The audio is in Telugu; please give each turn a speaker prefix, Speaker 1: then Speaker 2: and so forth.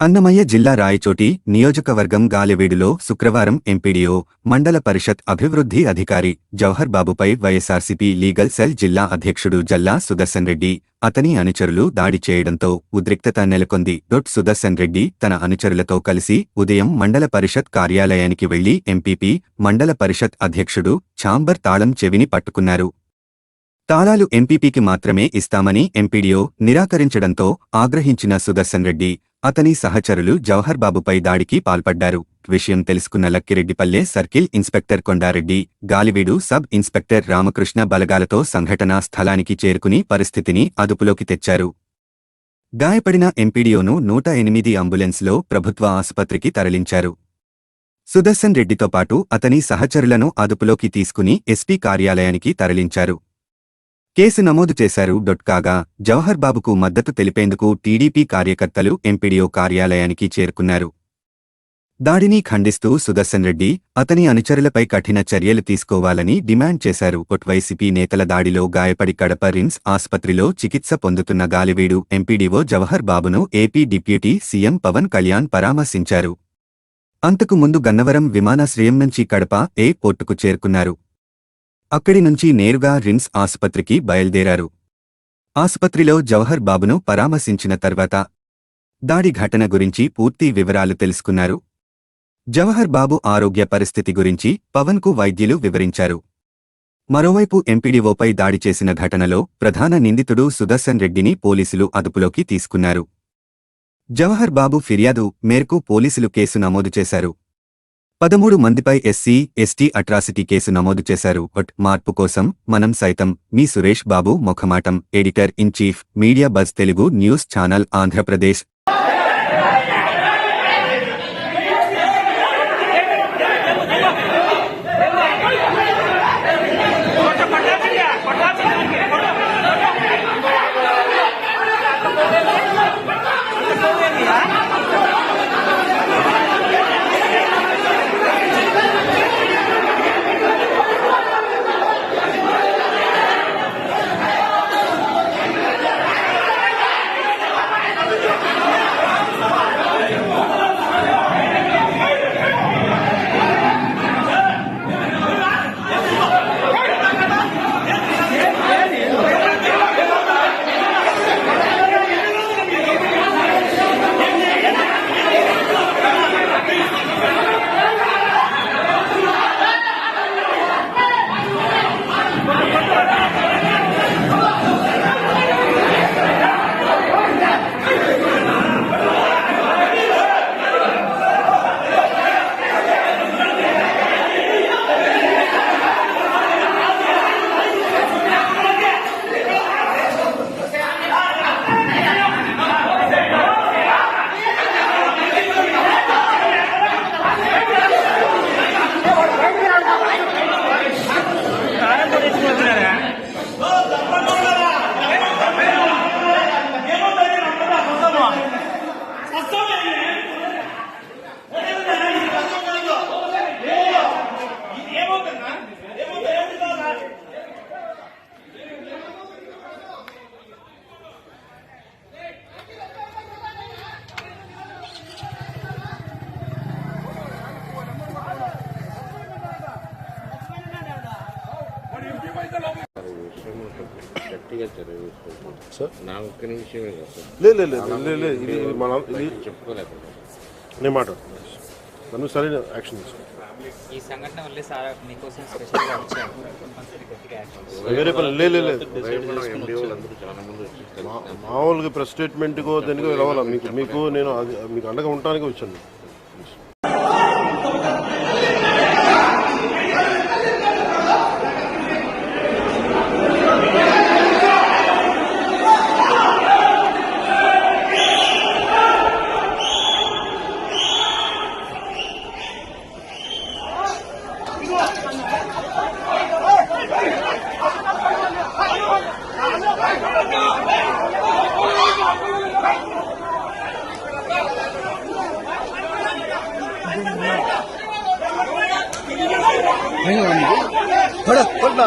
Speaker 1: అన్నమయ్య జిల్లా రాయచోటి నియోజకవర్గం గాలివీడులో శుక్రవారం ఎంపీడీఓ మండల పరిషత్ అభివృద్ధి అధికారి జవహర్ బాబుపై వైఎస్ఆర్సీపీ లీగల్ సెల్ జిల్లా అధ్యక్షుడు జల్లా సుదర్శన్ రెడ్డి అతని అనుచరులు దాడి చేయడంతో ఉద్రిక్తత నెలకొంది. డొట్ సుదర్శన్ రెడ్డి తన అనుచరులతో కలిసి ఉదయం మండల పరిషత్ కార్యాలయానికి వెళ్ళి ఎంపీపీ మండల పరిషత్ అధ్యక్షుడు ఛాంబర్ తాళం చెవిని పట్టుకున్నారు. తాళాలు ఎంపీపీకి మాత్రమే ఇస్తామని ఎంపీడీఓ నిరాకరించడంతో ఆగ్రహించిన సుదర్శన్ రెడ్డి అతని సహచరులు జవహర్ బాబుపై దాడికి పాల్పడ్డారు. విషయం తెలుసుకున్న Lakkireddipalle circle inspector Kondareddy Galiveedu sub inspector Ramakrishna బలగాలతో సంఘటనా స్థలానికి చేరుకుని పరిస్థితిని అదుపులోకి తెచ్చారు. గాయపడిన ఎంపీడీఓను నూట ఎనిమిది అంబులెన్స్లో ప్రభుత్వ ఆసుపత్రికి తరలించారు. సుదర్శన్ రెడ్డితో పాటు అతని సహచరులను అదుపులోకి తీసుకుని ఎస్పీ కార్యాలయానికి తరలించారు. కేసు నమోదు చేశారు. డొట్ కాగా జవహర్ బాబుకు మద్దతు తెలిపేందుకు టీడీపీ కార్యకర్తలు ఎంపీడీఓ కార్యాలయానికి చేరుకున్నారు. దాడిని ఖండిస్తూ సుదర్శన్ రెడ్డి అతని అనుచరులపై కఠిన చర్యలు తీసుకోవాలని డిమాండ్ చేశారు. ఒట్ వైసీపీ నేతల దాడిలో గాయపడి కడప రిమ్స్ ఆసుపత్రిలో చికిత్స పొందుతున్న గాలివీడు ఎంపీడీఓ జవహర్ బాబును AP deputy CM Pawan Kalyan పరామర్శించారు. అంతకు ముందు గన్నవరం విమానాశ్రయం నుంచి కడప ఏ పోర్టుకు చేరుకున్నారు. అక్కడి నుంచి నేరుగా రిమ్స్ ఆసుపత్రికి బయల్దేరారు. ఆసుపత్రిలో జవహర్ బాబును పరామర్శించిన తర్వాత దాడి ఘటన గురించి పూర్తి వివరాలు తెలుసుకున్నారు. జవహర్ బాబు ఆరోగ్య పరిస్థితి గురించి పవన్కు వైద్యులు వివరించారు. మరోవైపు ఎంపీడీఓపై దాడి చేసిన ఘటనలో ప్రధాన నిందితుడు సుదర్శన్ రెడ్డిని పోలీసులు అదుపులోకి తీసుకున్నారు. జవహర్ బాబు ఫిర్యాదు మేరకు పోలీసులు కేసు నమోదు చేశారు. పదమూడు మందిపై ఎస్సీ ఎస్టీ అట్రాసిటీ కేసు నమోదు చేశారు. బట్ మార్పు కోసం మనం సైతం మీ Suresh Babu Mukhamatam editor in chief media buzz Telugu news channel Andhra Pradesh.
Speaker 2: Sir?
Speaker 3: నా ఒక్క నిమిషమే కదా సార్.
Speaker 2: లేదు లేదు లేదు లేదు లేదు ఇది మన ఇది
Speaker 3: చెప్పుకోలేకపోతే
Speaker 2: నేను మాట్లాడుతున్నాను నన్ను సరైన యాక్షన్ తీసుకో.
Speaker 4: ఈ సంఘటన వల్లే సార్ మీకోసం స్పెషల్గా వచ్చాము కంపల్సరీ గట్టిగా యాక్షన్ తీసుకోండి.
Speaker 2: వేరే పని లేదు మామూలుగా ప్రెస్ స్టేట్మెంట్కో దేనికో రావాలా మీకు మీకు నేను అది మీకు అండగా ఉండటానికి వచ్చాను.
Speaker 1: பட கொண்டா